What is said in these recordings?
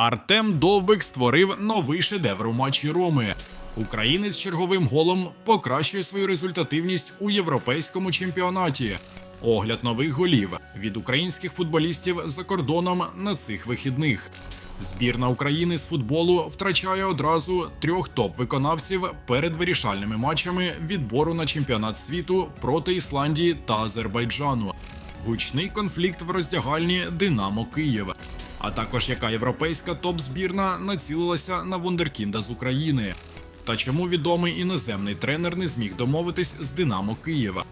Артем Довбик створив новий шедевр у матчі Роми. Українець черговим голом покращує свою результативність у європейському чемпіонаті. Огляд нових голів від українських футболістів за кордоном на цих вихідних. Збірна України з футболу втрачає одразу трьох топ-виконавців перед вирішальними матчами відбору на чемпіонат світу проти Ісландії та Азербайджану. Гучний конфлікт в роздягальні Динамо Київ. А також яка європейська топ-збірна націлилася на Вундеркінда з України. Та чому відомий іноземний тренер не зміг домовитись з Динамо Києва.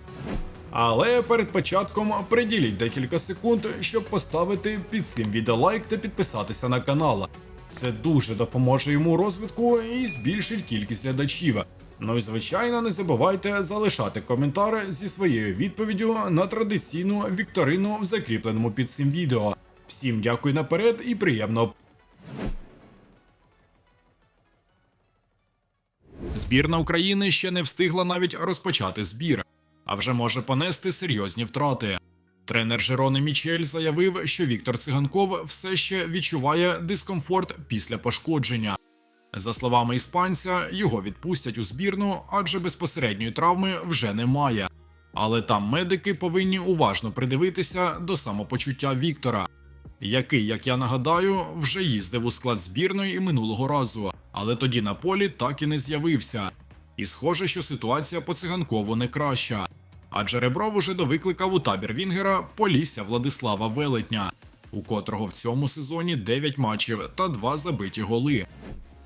Але перед початком приділіть декілька секунд, щоб поставити під цим відео лайк та підписатися на канал. Це дуже допоможе йому розвитку і збільшить кількість глядачів. Ну і звичайно, не забувайте залишати коментар зі своєю відповіддю на традиційну вікторину в закріпленому під цим відео. Всім дякую наперед і приємно. Збірна України ще не встигла навіть розпочати збір, а вже може понести серйозні втрати. Тренер Жерони Мічель заявив, що Віктор Циганков все ще відчуває дискомфорт після пошкодження. За словами іспанця, його відпустять у збірну, адже безпосередньої травми вже немає. Але там медики повинні уважно придивитися до самопочуття Віктора, який, як я нагадаю, вже їздив у склад збірної і минулого разу, але тоді на полі так і не з'явився. І схоже, що ситуація по циганкову не краща. Адже Ребров уже довикликав у табір Вінгера Полісся Владислава Велетня, у котрого в цьому сезоні 9 матчів та 2 забиті голи.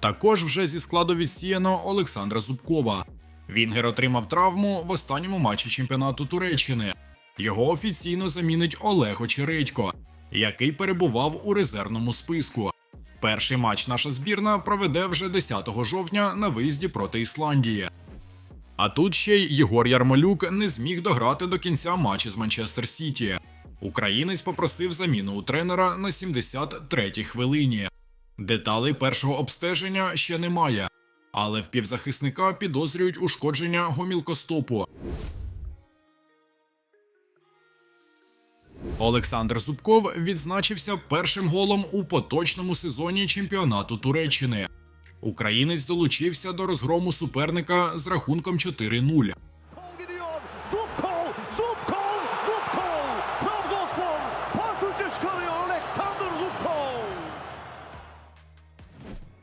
Також вже зі складу відсіяно Олександра Зубкова. Вінгер отримав травму в останньому матчі чемпіонату Туреччини. Його офіційно замінить Олег Очередько, який перебував у резервному списку. Перший матч наша збірна проведе вже 10 жовтня на виїзді проти Ісландії. А тут ще й Єгор Ярмолюк не зміг дограти до кінця матчі з Манчестер Сіті. Українець попросив заміну у тренера на 73-й хвилині. Деталей першого обстеження ще немає, але в півзахисника підозрюють ушкодження гомілкостопу. Олександр Зубков відзначився першим голом у поточному сезоні чемпіонату Туреччини. Українець долучився до розгрому суперника з рахунком 4-0. Kol gidiyor. Zubkol, Zubkol, Zubkol. Trabzonspor fark üçe çıkarıyor Alexander Zubkol.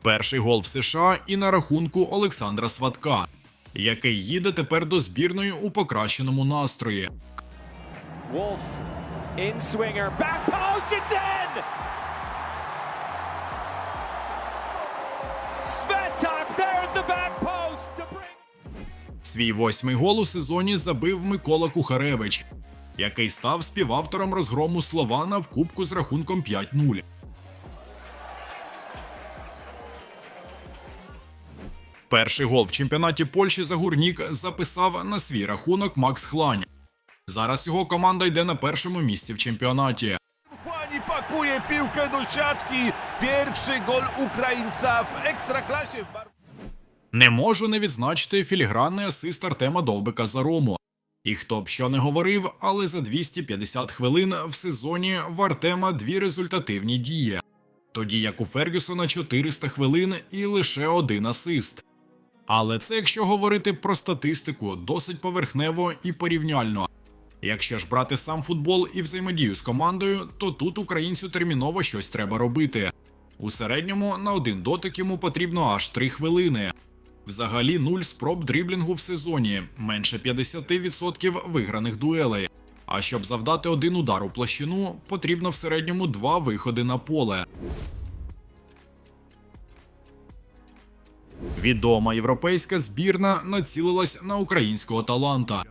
Перший гол в США і на рахунку Олександра Сватка, який їде тепер до збірної у покращеному настрої. Wolf in swinger, back post, it's in! Svetak there at the back post to bring. Свій восьмий гол у сезоні забив Микола Кухаревич, який став співавтором розгрому Слована в кубку з рахунком 5-0. Перший гол в чемпіонаті Польщі за гурнік записав на свій рахунок Макс Хлань. Зараз його команда йде на першому місці в чемпіонаті. Pakuje piłkę do siatki. Pierwszy gol Ukraińca w Ekstraklasie. w Не можу не відзначити філігранний асист Артема Довбика за Рому. І хто б що не говорив, але за 250 хвилин в сезоні в Артема дві результативні дії. Тоді як у Фергюсона 400 хвилин і лише один асист. Але це якщо говорити про статистику, досить поверхнево і порівняльно. Якщо ж брати сам футбол і взаємодію з командою, то тут українцю терміново щось треба робити. У середньому на один дотик йому потрібно аж 3 хвилини. Взагалі нуль спроб дріблінгу в сезоні, менше 50% виграних дуелей. А щоб завдати один удар у площину, потрібно в середньому два виходи на поле. Відома європейська збірна націлилась на українського таланта.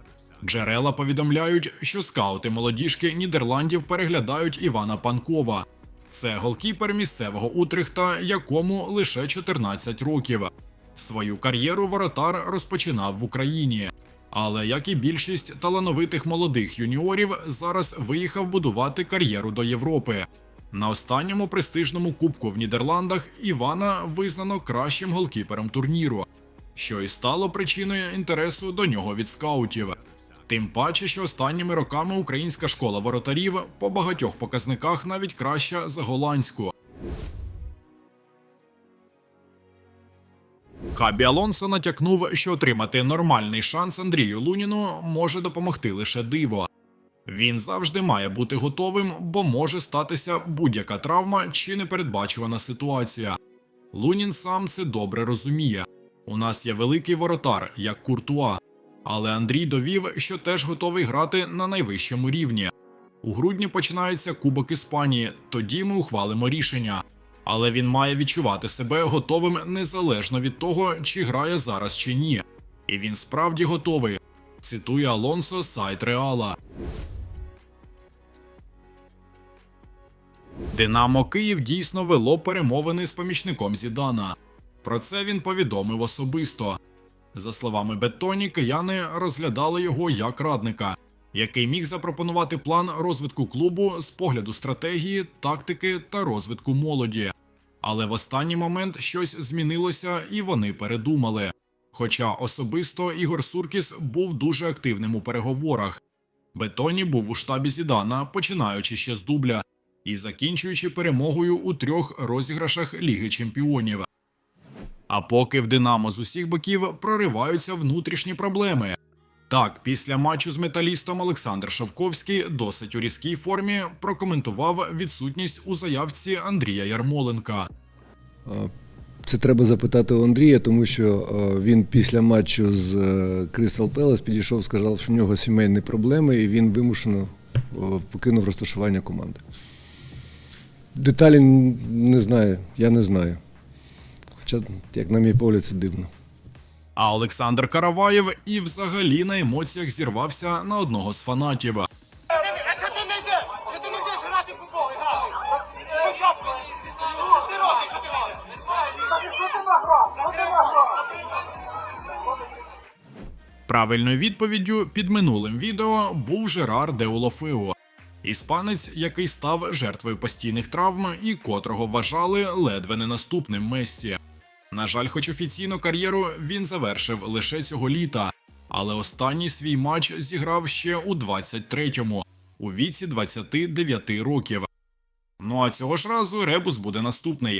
Джерела повідомляють, що скаути молодіжки Нідерландів переглядають Івана Панкова. Це голкіпер місцевого Утрихта, якому лише 14 років. Свою кар'єру воротар розпочинав в Україні. Але як і більшість талановитих молодих юніорів, зараз виїхав будувати кар'єру до Європи. На останньому престижному кубку в Нідерландах Івана визнано кращим голкіпером турніру, що і стало причиною інтересу до нього від скаутів. Тим паче, що останніми роками українська школа воротарів по багатьох показниках навіть краща за голландську. Хабі Алонсо натякнув, що отримати нормальний шанс Андрію Луніну може допомогти лише диво. Він завжди має бути готовим, бо може статися будь-яка травма чи непередбачувана ситуація. Лунін сам це добре розуміє. У нас є великий воротар, як куртуа але Андрій довів, що теж готовий грати на найвищому рівні. У грудні починається Кубок Іспанії, тоді ми ухвалимо рішення. Але він має відчувати себе готовим незалежно від того, чи грає зараз чи ні. І він справді готовий. Цитує Алонсо сайт Реала. Динамо Київ дійсно вело перемовини з помічником Зідана. Про це він повідомив особисто. За словами Беттоні, кияни розглядали його як радника, який міг запропонувати план розвитку клубу з погляду стратегії, тактики та розвитку молоді. Але в останній момент щось змінилося і вони передумали. Хоча особисто Ігор Суркіс був дуже активним у переговорах. Бетоні був у штабі Зідана, починаючи ще з дубля і закінчуючи перемогою у трьох розіграшах Ліги Чемпіонів. А поки в Динамо з усіх боків прориваються внутрішні проблеми. Так, після матчу з металістом Олександр Шовковський досить у різкій формі прокоментував відсутність у заявці Андрія Ярмоленка. Це треба запитати у Андрія, тому що е, він після матчу з Кристал Пелес підійшов, сказав, що в нього сімейні проблеми, і він вимушено е, покинув розташування команди. Деталі не знаю, я не знаю. Хоча, як на мій погляд, це дивно. А Олександр Караваєв і взагалі на емоціях зірвався на одного з фанатів. Правильною відповіддю під минулим відео був Жерар Деулофео. Іспанець, який став жертвою постійних травм і котрого вважали ледве не наступним Мессі. На жаль, хоч офіційну кар'єру він завершив лише цього літа, але останній свій матч зіграв ще у 23-му, у віці 29 років. Ну а цього ж разу ребус буде наступний.